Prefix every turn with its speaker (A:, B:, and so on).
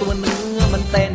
A: ตัวเนื้อมันเต้น